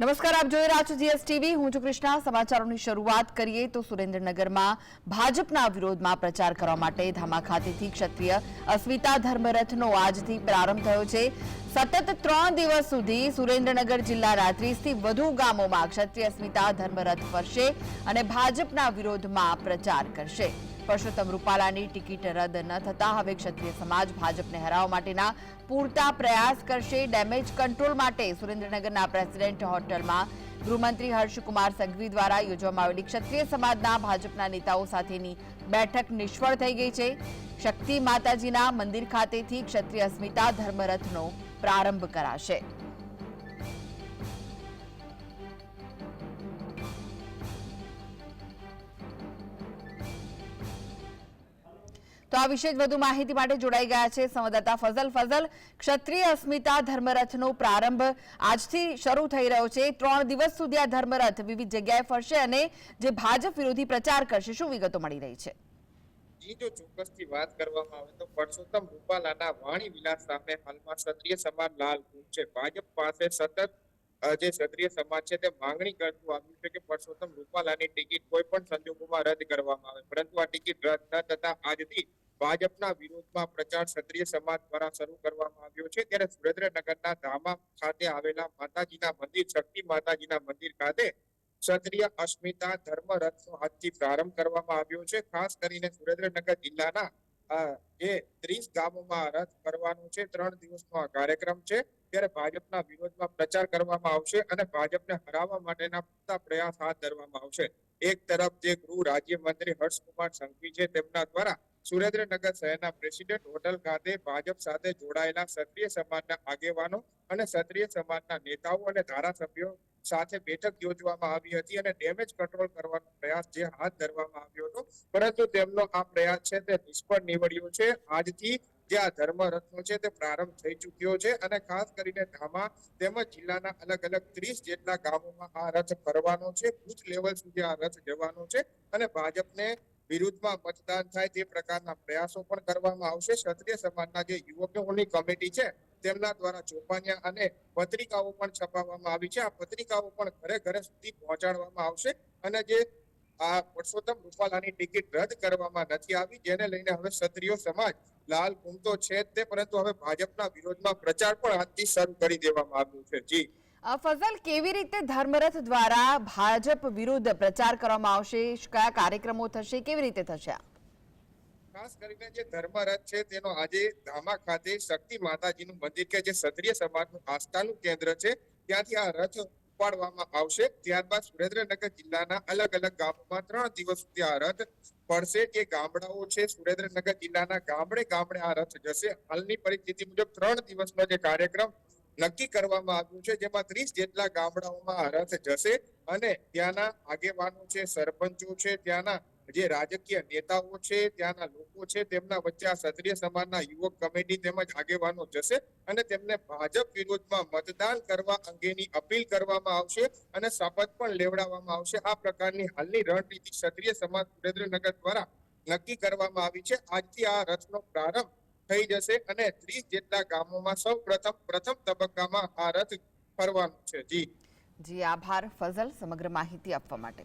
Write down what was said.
નમસ્કાર, આપ જોઈ રહ્યા છો જીએસટીવી. હું છું કૃષ્ણા. સમાચારોની શરૂઆત કરીએ તો સુરેન્દ્રનગરમાં ભાજપના વિરોધમાં પ્રચાર કરવા માટે ધામા ખાતેથી ક્ષત્રિય અસ્મિતા ધર્મરથનો આજથી પ્રારંભ થયો છે. સતત ત્રણ દિવસ સુધી સુરેન્દ્રનગર જિલ્લાના ત્રીસથી વધુ ગામોમાં ક્ષત્રિય અસ્મિતા ધર્મરથ ફરશે અને ભાજપના વિરોધમાં પ્રચાર કરશે. પરસોત્તમ રૂપાલાની ટિકિટ રદ ન થતા હવે ક્ષત્રિય સમાજ ભાજપને હરાવવા માટેના પૂરતા પ્રયાસ કરશે. ડેમેજ કંટ્રોલ માટે સુરેન્દ્રનગરના પ્રેસિડેન્ટ હોટલમાં ગૃહમંત્રી હર્ષકુમાર સંઘવી દ્વારા યોજવામાં આવેલી ક્ષત્રિય સમાજના ભાજપના નેતાઓ સાથેની બેઠક નિષ્ફળ થઈ ગઈ છે. શક્તિ માતાજીના મંદિર ખાતેથી ક્ષત્રિય અસ્મિતા ધર્મરથનો પ્રારંભ કરાશે. તો આ વિશે જ વધુ માહિતી માટે જોડાઈ ગયા છે સંવાદદાતા ફઝલ. ફઝલ, ક્ષત્રિય અસ્મિતા ધર્મરથનો પ્રારંભ આજથી શરૂ થઈ રહ્યો છે. ત્રણ દિવસ સુધી આ ધર્મરથ વિવિધ જગ્યાએ ફરશે અને જે ભાજપ વિરોધી પ્રચાર કરશે, શું વિગતો મળી રહી છે? સતત ક્ષત્રિય સમાજ છે તે માંગણી કરતું આવ્યું છે કે પરસોત્તમ રૂપાલાની ટિકિટ કોઈ પણ સંજોગોમાં રદ કરવામાં આવે. પરંતુ આ ટિકિટ રદ ન થતા આજથી ભાજપના વિરોધમાં પ્રચાર ક્ષત્રિય સમાજ દ્વારા શરૂ કરવામાં આવ્યો છે. ત્યારે સુરેન્દ્રનગરના ધામા ખાતે આવેલા માતાજીના મંદિર, શક્તિ માતાજીના મંદિર ખાતે ક્ષત્રિય અસ્મિતા ધર્મ રથનો આજથી પ્રારંભ કરવામાં આવ્યો છે. ખાસ કરીને સુરેન્દ્રનગર જિલ્લાના જે ત્રીસ ગામોમાં રથ કરવાનો છે. ત્રણ દિવસનો આ કાર્યક્રમ છે. ત્યારે ભાજપના વિરોધમાં પ્રચાર કરવામાં આવશે અને ભાજપને હરાવવા માટેના પૂરતા પ્રયાસ હાથ ધરવામાં આવશે. એક તરફ જે ગૃહ રાજ્યમંત્રી હર્ષકુમાર સંઘવી છે, તેમના દ્વારા સુરેન્દ્રનગર શહેરના પ્રેસિડેન્ટ હોટલ ખાતે ભાજપ સાથે જોડાયેલા ક્ષત્રિય સમાજના આગેવાનો અને ક્ષત્રિય સમાજના નેતાઓ અને ધારાસભ્યો સાથે બેઠક યોજવામાં આવી હતી અને ડેમેજ કંટ્રોલ કરવાનો પ્રયાસ જે હાથ ધરવામાં આવ્યો હતો. પરંતુ તેમનો આ પ્રયાસ છે તે નિષ્ફળ નીવડ્યો છે. આજથી જે આ ધર્મ રથનો છે તે પ્રારંભ થઈ ચુક્યો છે અને ખાસ કરીને ધામા તેમજ જિલ્લાના અલગ અલગ ત્રીસ જેટલા ગામોમાં આ રથ ફરવાનો છે. બુથ લેવલ સુધી આ રથ જવાનો છે અને ભાજપને વિરુદ્ધમાં મતદાન થાય તે પ્રકારના પ્રયાસો પણ કરવામાં આવશે. ક્ષત્રિય સમાજના જે યુવકોની કમિટી છે, તેમના દ્વારા ચોપાનિયા અને પત્રિકાઓ પણ છપાવવામાં આવી છે. આ પત્રિકાઓ પણ ઘરે ઘરે સુધી પહોંચાડવામાં આવશે અને જે આ પુરુષોત્તમ રૂપાલાની ટિકિટ રદ કરવામાં નથી આવી, જેને લઈને હવે ક્ષત્રિય સમાજ લાલ ઘૂમતો છે તે, પરંતુ હવે ભાજપના વિરોધમાં પ્રચાર પણ આજથી શરૂ કરી દેવામાં આવ્યો છે. જી. ફઝલ કેવી રીતે ધર્મરથ દ્વારા ભાજપ વિરુદ્ધ પ્રચાર કરવામાં આવશે? કયા કાર્યક્રમો થશે? કેવી રીતે થશે ખાસ કરીને જે ધર્મરથ છે, તેનો આજે ધામા ખાતે શક્તિ માતાજીનું મંદિર કે જે ક્ષત્રિય સમાજનું આસ્થાનું કેન્દ્ર છે, ત્યાંથી આ રથ ઉપાડવામાં આવશે. ત્યારબાદ સુરેન્દ્રનગર જિલ્લાના અલગ અલગ ગામોમાં ત્રણ દિવસ સુધી આ રથ પડશે. જે ગામડાઓ છે, સુરેન્દ્રનગર જિલ્લાના ગામડે ગામડે આ રથ જશે. હાલની પરિસ્થિતિ મુજબ ત્રણ દિવસનો જે કાર્યક્રમ નક્કી કરવામાં આવ્યું છે, જેમાં ત્રીસ જેટલા ગામડાઓમાં રથ જશે અને ત્યાંના આગેવાનો છે, સરપંચો છે, ત્યાંના જે રાજકીય નેતાઓ છે, ત્યાંના લોકો છે, તેમના વચ્ચે આ ક્ષત્રિય સમાજના યુવક કમિટી તેમજ આગેવાનો જશે અને તેમને ભાજપ વિરોધમાં મતદાન કરવા અંગેની અપીલ કરવામાં આવશે અને શપથ પણ લેવડાવવામાં આવશે. આ પ્રકારની હાલની રણનીતિ ક્ષત્રિય સમાજ સુરેન્દ્રનગર દ્વારા નક્કી કરવામાં આવી છે. આજથી આ રથનો પ્રારંભ થઈ જશે અને ત્રીસ જેટલા ગામોમાં સૌ પ્રથમ પ્રથમ તબક્કામાં આ રથ ફરવાનું છે. જી. જી, આભાર ફઝલ સમગ્ર માહિતી આપવા માટે.